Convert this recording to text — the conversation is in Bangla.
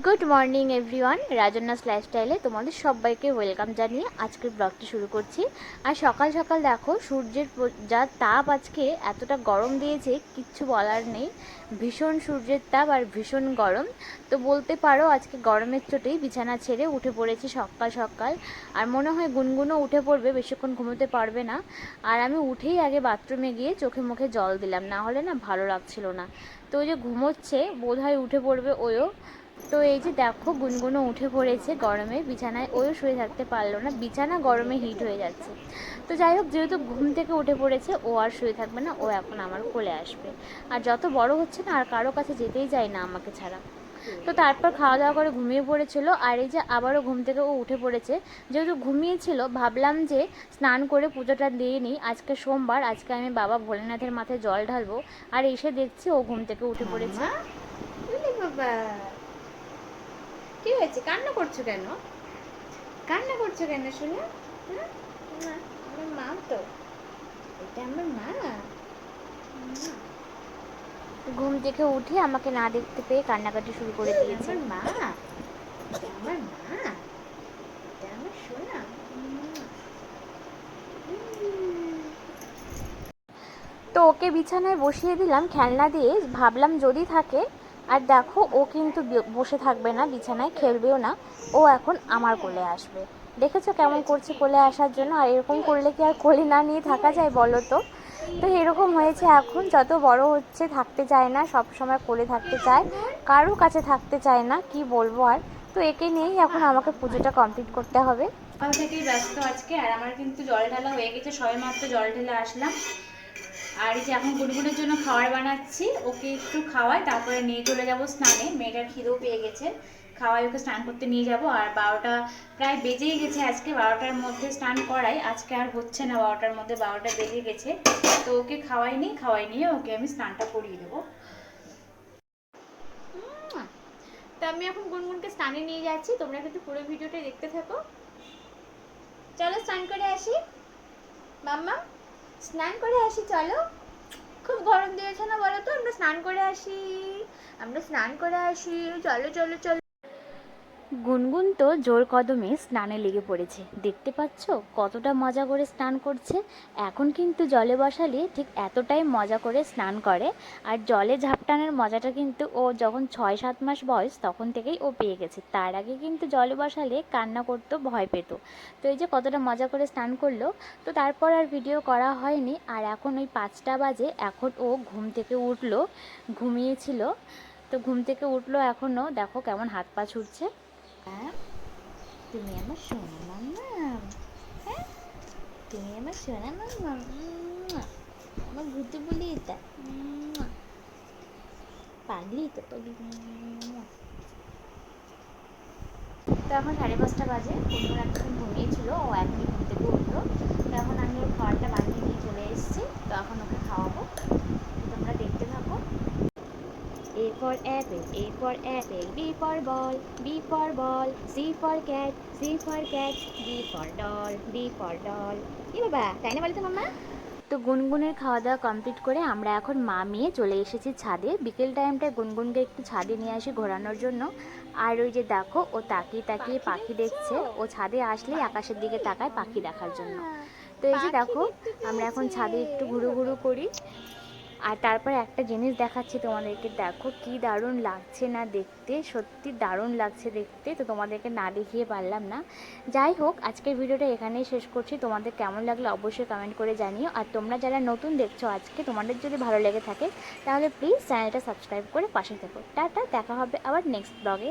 গুড মর্নিং এভরিওয়ান রাজন্যাস লাইফস্টাইলে তোমাদের সবাইকে ওয়েলকাম জানিয়ে আজকের ব্লগটি শুরু করছি। আর সকাল সকাল দেখো, সূর্যের যা তাপ আজকে এতটা গরম দিয়েছে, কিচ্ছু বলার নেই। ভীষণ সূর্যের তাপ আর ভীষণ গরম। তো বলতে পারো, আজকে গরমের চোটেই বিছানা ছেড়ে উঠে পড়েছি সকাল সকাল। আর মনে হয় গুনগুনও উঠে পড়বে, বেশিক্ষণ ঘুমোতে পারবে না। আর আমি উঠেই আগে বাথরুমে গিয়ে চোখে মুখে জল দিলাম, না হলে না ভালো লাগছিল না। তো ওই যে ঘুমোচ্ছে, বোধহয় উঠে পড়বে ওও তো এই যে দেখো গুনগুনো উঠে পড়েছে গরমে, বিছানায় ওও শুয়ে থাকতে পারল না। বিছানা গরমে হিট হয়ে যাচ্ছে। তো যাই হোক, যেহেতু ঘুম থেকে উঠে পড়েছে, ও আর শুয়ে থাকবে না, ও এখন আমার কোলে আসবে। আর যত বড় হচ্ছে না, আর কারও কাছে যেতেই যায় না আমাকে ছাড়া। তো তারপর খাওয়া দাওয়া করে ঘুমিয়ে পড়েছিল, আর এই যে আবারও ঘুম থেকে ও উঠে পড়েছে। যেহেতু ঘুমিয়েছিল, ভাবলাম যে স্নান করে পুজোটা দিয়ে নিই। আজকে সোমবার, আজকে আমি বাবা ভোলেনাথের মাথায় জল ঢালবো, আর এসে দেখছি ও ঘুম থেকে উঠে পড়েছে। বাবা। কি হয়েছে? কান্না করছ কেন? কান্না করছ কেন শুনে? হ্যাঁ? আমার মা তো। এটা আমার মা। ঘুম থেকে উঠে আমাকে না দেখতে পেয়ে কান্নাকাটি শুরু করে দিয়েছে। আমার মা। আমার মা। এটা আমার সোনা। তো ওকে বিছানায় বসিয়ে দিলাম খেলনা দিয়ে। ভাবলাম যদি থাকে আর দেখো, ও কিন্তু বসে থাকবে না, বিছানায় খেলবেও না। ও এখন আমার কোলে আসবে। দেখেছ কেমন করছে কোলে আসার জন্য? আর এরকম করলে কি আর কোলে না নিয়ে থাকা যায় বলো তো? তো এরকম হয়েছে এখন। যত বড় হচ্ছে থাকতে চায় না, সব সময় কোলে থাকতে চায়। কারও কাছে থাকতে চায় না, কি বলব আর? তো একে নিয়েই এখন আমাকে পুজোটা কমপ্লিট করতে হবে। সকাল থেকেই ব্যস্ত আজকে, আর আমার কিন্তু জল ঢালা হয়ে গেছে, সবে মাত্র জল ঢেলে আসলাম। আর এই যে এখন গুনগুনের জন্য খাবার বানাচ্ছি, ওকে একটু খাওয়াই, তারপরে নিয়ে চলে যাব স্নানে। মেয়েটার খিদেও পেয়ে গেছে। খাওয়াই, ওকে স্নান করতে নিয়ে যাব। আর বারোটা প্রায় বেজেই গেছে আজকে, বারোটার মধ্যে স্নান করাই। আজকে আর হচ্ছে না বারোটার মধ্যে, বারোটা বেজে গেছে। তো ওকে খাওয়াই নি, খাওয়াই নিয়ে ওকে আমি স্নানটা করিয়ে দেবো। তা আমি এখন গুনগুনকে স্নানে নিয়ে যাচ্ছি। তোমরা কিন্তু পুরো ভিডিওটা দেখতে থাকো। চলো স্নান করে আসি। মাম্মা? স্নান করে আসি, চলো। খুব গরম দিয়েছে না বলো তো? আমরা স্নান করে আসি। আমরা স্নান করে আসি। চলো চলো চলো। গুনগুন তো জোর কদমে স্নানে লেগে পড়েছে। দেখতে পাচ্ছ কতটা মজা করে স্নান করছে। এখন কিন্তু জলে বসালে ঠিক এতটাই মজা করে স্নান করে। আর জলে ঝাপটানোর মজাটা কিন্তু ও যখন ছয় সাত মাস বয়স তখন থেকেই ও পেয়ে গেছে। তার আগে কিন্তু জলে বসালে কান্না করতো, ভয় পেত। তো এই যে কতটা মজা করে স্নান করল, তো তারপর আর ভিডিও করা হয়নি। আর এখন ওই পাঁচটা বাজে, এখন ও ঘুম থেকে উঠল, ঘুমিয়েছিল। তো ঘুম থেকে উঠল এখনও দেখো কেমন হাত পা ছুটছে? তুমি আমার সোনা মাম্মা হ্যাঁ তুমি আমার সোনা মাম্মা আমার ঘুরতে বলি এটা পাগলি তো পাগলি তো এখন সাড়ে পাঁচটা বাজে অন্য একদিন ঘুমিয়েছিল ও এখন ঘুম থেকে উঠল তো এখন আমি ওর খাবারটা বানিয়ে নিয়ে চলে এসেছি তো এখন ওকে খাওয়াবো তো তোমরা দেখতে থাকো A for apple, A for apple, B for ball, B for ball, C for cat, C for cat, D for doll, D for doll. কি বাবা তাই না বলতো মাম্মা? তো গুনগুনের খাওয়া দাওয়া কমপ্লিট করে আমরা এখন মা মেয়ে চলে এসেছি ছাদে। বিকেল টাইমটায় গুনগুনকে একটু ছাদে নিয়ে আসি ঘোরানোর জন্য। আর ওই যে দেখো ও তাকিয়ে তাকিয়ে পাখি দেখছে? ও ছাদে আসলেই আকাশের দিকে তাকায় পাখি দেখার জন্য। তো এই যে দেখো আমরা এখন ছাদে একটু ঘুরু ঘুরু করি। আর তারপর একটা জিনিস দেখাচ্ছি তোমাদেরকে। দেখো কি দারুণ লাগছে না দেখতে, সত্যি দারুণ লাগছে দেখতে। তো তোমাদেরকে না দেখিয়ে পারলাম না। যাই হোক, আজকের ভিডিওটা এখানেই শেষ করছি। তোমাদের কেমন লাগল অবশ্যই কমেন্ট করে জানিও। আর তোমরা যারা নতুন দেখছ আজকে, তোমাদের যদি ভালো লেগে থাকে, তাহলে প্লিজ চ্যানেলটা সাবস্ক্রাইব করে পাশে থেকো। টাটা, দেখা হবে আবার নেক্সট ব্লগে